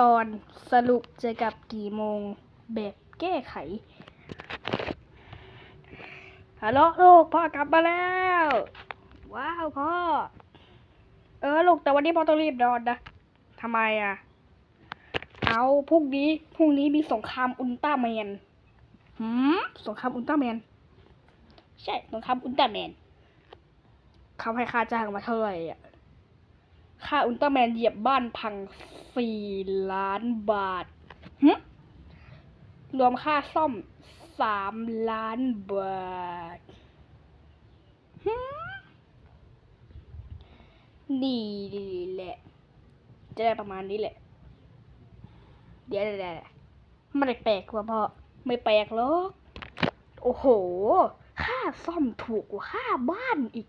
ตอนสรุปจะกลับกี่โมงแบบแก้ไขฮัลโหลลูกพ่อกลับมาแล้ว ว้าวพ่อ เออลูกแต่วันนี้พ่อต้องรีบนอนนะทำไมอะ เอาพรุ่งนี้พรุ่งนี้มีสงครามอุลตร้าแมนหืมสงครามอุลตร้าแมน ใช่สงครามอุลตร้าแมนเขาให้ค่าจ้างมาเท่าไหร่อะ ค่าอุลตร้าแมนเหยียบบ้านพังสี่ล้านบาทหึรวมค่าซ่อมสามล้านบาทนี่แหละ จะได้ประมาณนี้แหละ เดี๋ยวเดี๋ยวเดี๋ยวมันแปลกๆว่ะพ่อไม่แปลกหรอกโอ้โห ค่าซ่อมถูกกว่าค่าบ้านอีก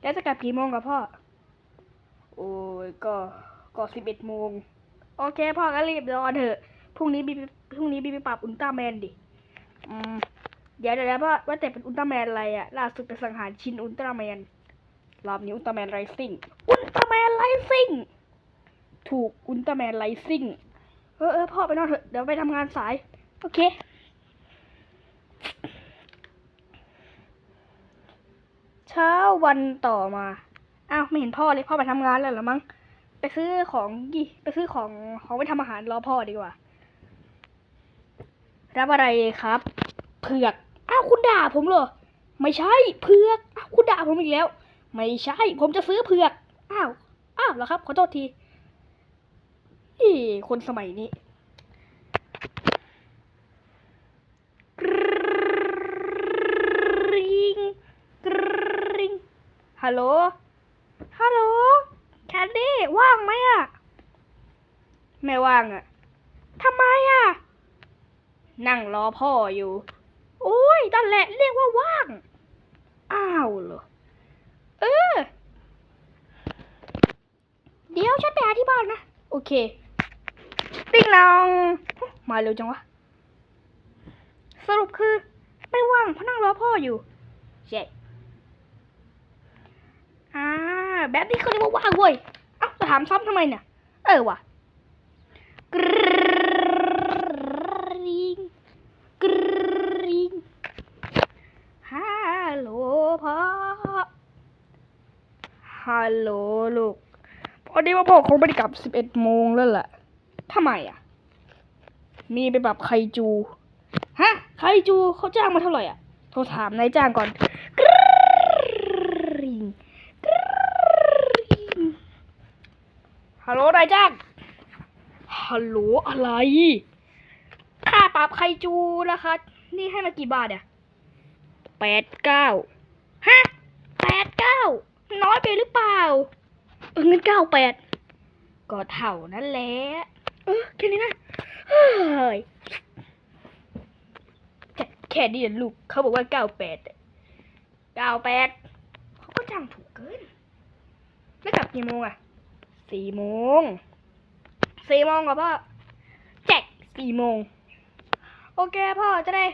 แล้วจะกลับกี่โมงกับพ่อ โอ้ยก็ก็สิบเอ็ดโมงโอเคพ่อก็รีบนอนเถอะพรุ่งนี้บีพรุ่งนี้บีไปปรับอุลตร้าแมนดิอืมเดี๋ยวเดี๋ยวพ่อว่าแต่เป็นอุลตร้าแมนอะไรอะล่าสุดไปสังหารชินอุลตร้าแมนรอบนี้อุลตร้าแมนไรซิ่งอุลตร้าแมนไรซิ่งถูกอุลตร้าแมนไรซิ่งเออเออพ่อไปนอนเถอะเดี๋ยวไปทำงานสาย โอเคเช้าวันต่อมา อ้าวไม่เห็นพ่อเลยพ่อไปทำงานแล้วหรอมั้งไปซื้อของกี่ไปซื้อของของไปทำอาหารรอพ่อดีกว่า รับอะไรครับ เผือกอ้าวคุณด่าผมเหรอไม่ใช่เผือกอ้าวคุณด่าผมอีกแล้ว ไม่ใช่ ผมจะซื้อเผือกอ้าวอ้าวเหรอครับขอโทษทีอีคนสมัยนี้ริงกริงฮัลโหล ฮัลโหลแคนดี้ว่างไหมอะไม่ว่างอะทำไมอะนั่งรอพ่ออยู่ โอ้ยนั่นแหละเรียกว่าว่าง อ้าวเหรอ เออ เดี๋ยวฉันไปหาที่บ้านนะ โอเค ติ๊งนอง มาเร็วจังวะ สรุปคือ ไม่ว่างเพราะนั่งรอพ่ออยู่ใช่อ่า แบบนี้เขาเรียกว่าว่างเว้ย เอ้าจะถามซ้ำทำไมเนี่ย เออว่ะกริ๊งกริ๊งฮัลโหลพ่อฮัลโหลลูกพอดีว่าพ่อคงไม่ได้กลับสิบเอ็ดโมงแล้วแหละทำไมอะ มีไปแบบไคจู ฮะ ไคจูเขาจ้างมาเท่าไหร่อะโทรถามนายจ้างก่อนกริ๊งกริ๊ง ฮัลโหลนายจ้างฮัลโหลอะไร ค่าปรับไคจูนะคะ นี่ให้มากี่บาทอะแปดเก้าฮะแปดเก้าน้อยไปหรือเปล่า เออเงินเก้าแปดก็เท่านั้นแหละ เออแค่นี้นะ เฮ้ย แค่แค่นี้นะลูก เขาบอกว่าเก้าแปดเก้าแปดเขาก็จ้างถูกเกิน แล้วกลับกี่โมงอะ สี่โมงสี่โมงเหรอพ่อแจกสี่โมงโอเคพ่อจะได้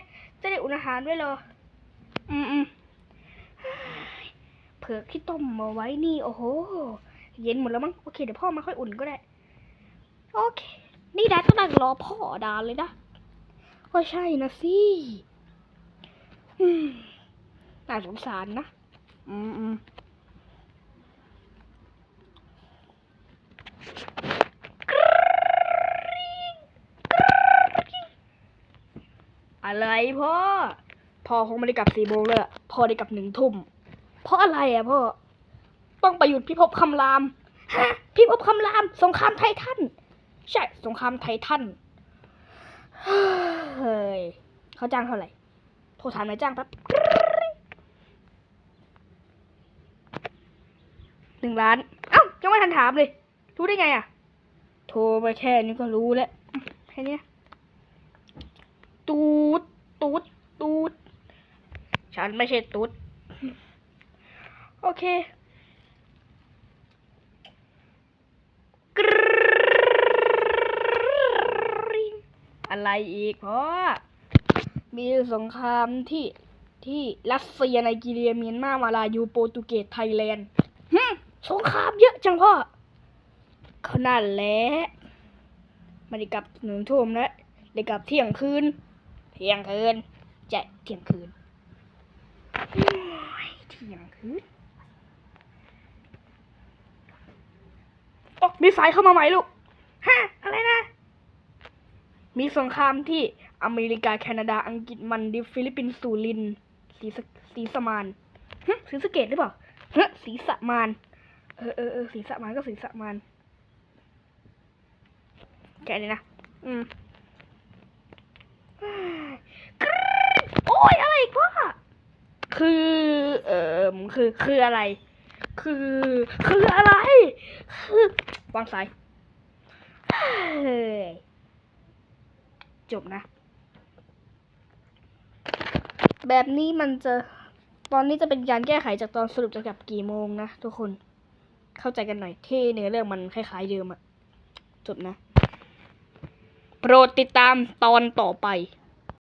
จะได้อุ่นอาหารด้วยเหรอ อืมอืมเผือกที่ต้มมาไว้นี่ โอ้โห เย็นหมดแล้วมั้ง โอเค เดี๋ยวพ่อมาค่อยอุ่นก็ได้ โอเค นี่ดาต้องนั่งรอพ่อดานเลยนะ ก็ใช่นะสิอืมน่าสงสารนะ อืมอืม อะไรพ่อ พ่อคงไม่ได้กลับสี่โมงเลยพ่อได้กลับหนึ่งทุ่ม เพราะอะไรอะพ่อ ต้องไปหยุดพิภพคำราม ฮะ พิภพคำราม สงครามไททัน ใช่ สงครามไททัน เฮ้ย เขาจ้างเท่าไหร่ โทรถามนายจ้างแป๊บหนึ่งล้าน เอ้ายังไม่ทันถามเลย รู้ได้ไงอะ โทรไปแค่นี้ก็รู้แล้วแค่เนี้ยตูดตูดตูดฉันไม่ใช่ตูดโอเคกริ๊งอะไรอีกเพราะมีสงครามที่ที่รัสเซียไนจีเรียเมียนมามาลายูโปรตุเกสไทยแลนด์หึสงครามเยอะจังพ่อ เขานั่นแหละไม่ได้กลับหนึ่งทุ่มแล้วได้กลับเที่ยงคืน เที่ยงคืนจะเที่ยงคืนเที่ยงคืนโอ้มีสายเข้ามาใหม่ลูกฮะอะไรนะ มีสงครามที่อเมริกา แคนาดา อังกฤษ มันดิฟิลิปปินส์สุรินทร์ศรีสีสะมานฮึศรีสะเกดหรือเปล่าฮะศรีสะมาน เออเออเออสีสะมานก็ศรีสะมาน แกะเลยนะ อืมโอ้ยอะไรกวะคือ เอ่อคือ คืออะไร คือ คืออะไร คือวางสายเฮ้ยจบนะ แบบนี้มันจะ ตอนนี้จะเป็นการแก้ไขจากตอนสรุปจะกลับกี่โมงนะทุกคน เข้าใจกันหน่อยที่เนื้อเรื่องมันคล้ายๆเดิมอะจบนะ โปรดติดตามตอนต่อไป